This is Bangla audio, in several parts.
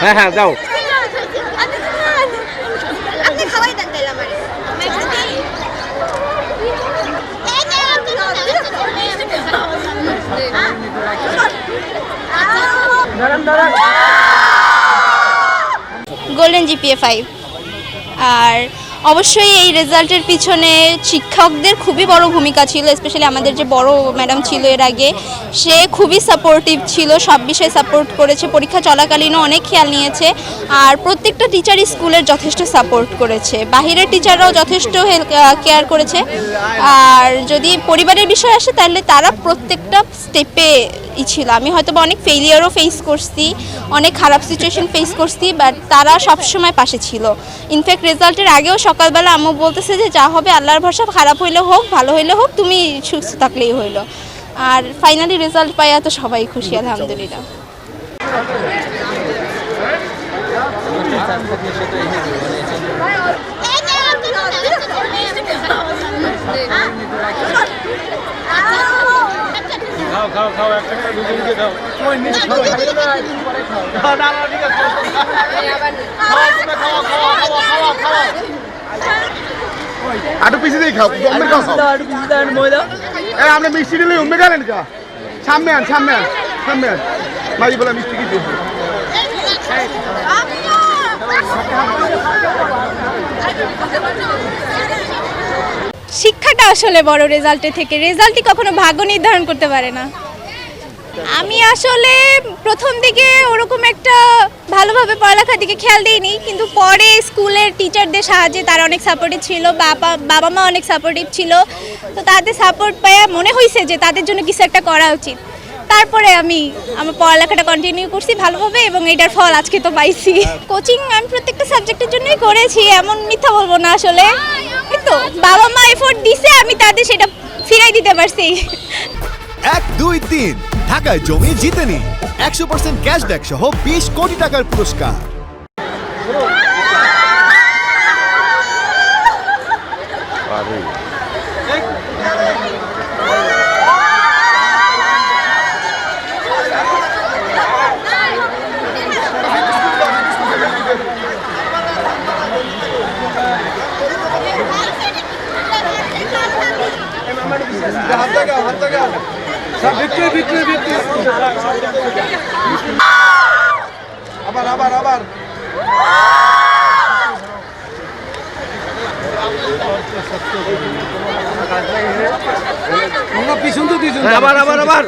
হ্যাঁ হ্যাঁ যাও। গোল্ডেন জিপিএ ফাইভ আর অবশ্যই এই রেজাল্টের পিছনে শিক্ষকদের খুবই বড় ভূমিকা ছিল স্পেশালি আমাদের যে বড় ম্যাডাম ছিল এর আগে। সে খুবই সাপোর্টিভ ছিল, সব বিষয়ে সাপোর্ট করেছে, পরীক্ষা চলাকালীনও অনেক খেয়াল নিয়েছে, আর প্রত্যেকটা টিচারই স্কুলের যথেষ্ট সাপোর্ট করেছে। বাহিরের টিচাররাও যথেষ্ট কেয়ার করেছে। আর যদি পরিবারের বিষয় আসে, তাহলে তারা প্রত্যেকটা স্টেপে ই ছিল। আমি হয়তো বা অনেক ফেলিয়ারও ফেস করছি, অনেক খারাপ সিচুয়েশন ফেস করছি বাট তারা সবসময় পাশে ছিল। ইনফ্যাক্ট রেজাল্টের আগেও সকালবেলা আম্মু বলতেছে যে, যা হবে, আল্লাহর ভরসা, খারাপ হইলে হোক, ভালো হইলে হোক, তুমি সুস্থ থাকলেই হইল। আর ফাইনালি রেজাল্ট পাইয়া তো সবাই খুশি, আলহামদুলিল্লাহ। খাও খাও খাও, একটা দুজনকে দাও। তোমার মিষ্টি খাও খাও না না ঠিক আছে খাওয়া খাওয়া খাওয়া খাওয়া খাওয়া আটু পিছি দিয়ে খাও অন্য খাও এ আপনি মিষ্টি দিলে উম্মে গেলেন কা? সামনে আন সামনে আন সামনে মাঝি বলে মিষ্টি কি শিক্ষাটা আসলে বড় রেজাল্টের থেকে। রেজাল্টই কখনো ভাগ্য নির্ধারণ করতে পারে না। আমি আসলে প্রথম দিকে ওরকম একটা ভালোভাবে পড়ালেখার দিকে খেয়াল দিইনি কিন্তু পরে স্কুলের টিচারদের সাহায্যে তারা অনেক সাপোর্টিভ ছিল বাবা বাবা মা অনেক সাপোর্টিভ ছিল। তো তাদের সাপোর্ট পেয়ে মনে হয়েছে যে তাদের জন্য কিছু একটা করা উচিত। তারপরে আমি আমার পড়ালেখাটা কন্টিনিউ করছি ভালোভাবে এবং এটার ফল আজকে তো পাইছি। কোচিং আমি প্রত্যেকটা সাবজেক্টের জন্যই করেছি এমন মিথ্যা বলব না আসলে। তো বাবা মা এফোর্ট দিছে আমি তাদের সেটা ফিরাই দিতে পারছি। এক দুই তিন। ঢাকায় জমি জিতে নিন। একশো পার্সেন্ট ক্যাশব্যাক সহ বিশ কোটি টাকার পুরস্কার। বিক্রি বিক্রি বিক্রি। আবার আবার আবার। পিছন তো দিয়েছেন আবার আবার আবার।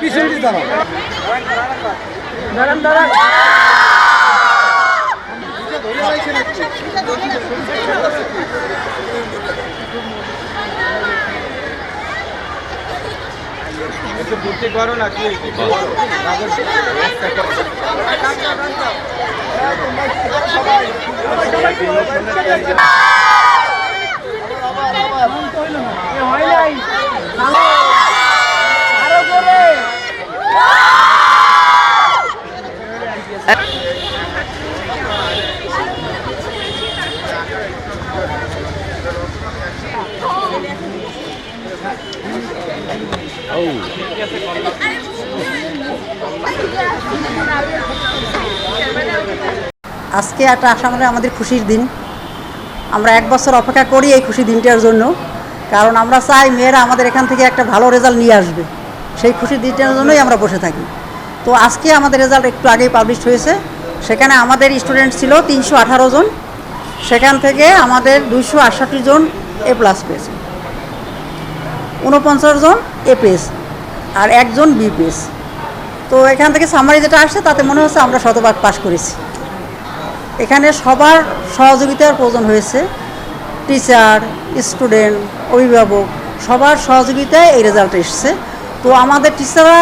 পিছন দিতে দাঁড়ান দাঁড়ান। একটু ভর্তি করো না কি আজকে একটা আসলে আমাদের খুশির দিন। আমরা এক বছর অপেক্ষা করি এই খুশি দিনটার জন্য। কারণ আমরা চাই মেয়েরা আমাদের এখান থেকে একটা ভালো রেজাল্ট নিয়ে আসবে। সেই খুশির দিনটার জন্যই আমরা বসে থাকি। তো আজকে আমাদের রেজাল্ট একটু আগেই পাবলিশ হয়েছে। সেখানে আমাদের স্টুডেন্ট ছিল তিনশো আঠারো জন। সেখান থেকে আমাদের দুইশো আটষট্টি জন এ প্লাস পেয়েছে। উনপঞ্চাশ জন এ পেয়েছে আর একজন বি পেয়েছে তো এখান থেকে সামারি যেটা আসছে, তাতে মনে হচ্ছে আমরা শতভাগ পাশ করেছি। এখানে সবার সহযোগিতার প্রয়োজন হয়েছে। টিচার স্টুডেন্ট অভিভাবক, সবার সহযোগিতায় এই রেজাল্ট এসেছে। তো আমাদের টিচাররা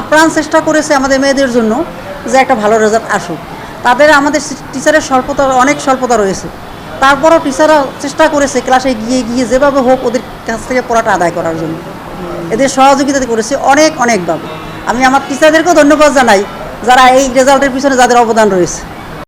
আপ্রাণ চেষ্টা করেছে আমাদের মেয়েদের জন্য যে একটা ভালো রেজাল্ট আসুক। তাদের আমাদের টিচারের স্বল্পতা, অনেক স্বল্পতা রয়েছে। তারপরও টিচাররা চেষ্টা করেছে ক্লাসে গিয়ে গিয়ে যেভাবে হোক ওদের কাছ থেকে পড়াটা আদায় করার জন্য। এদের সহযোগিতা করেছে অনেক অনেকভাবে আমি আমার টিচারদেরকেও ধন্যবাদ জানাই যারা এই রেজাল্টের পিছনে যাদের অবদান রয়েছে।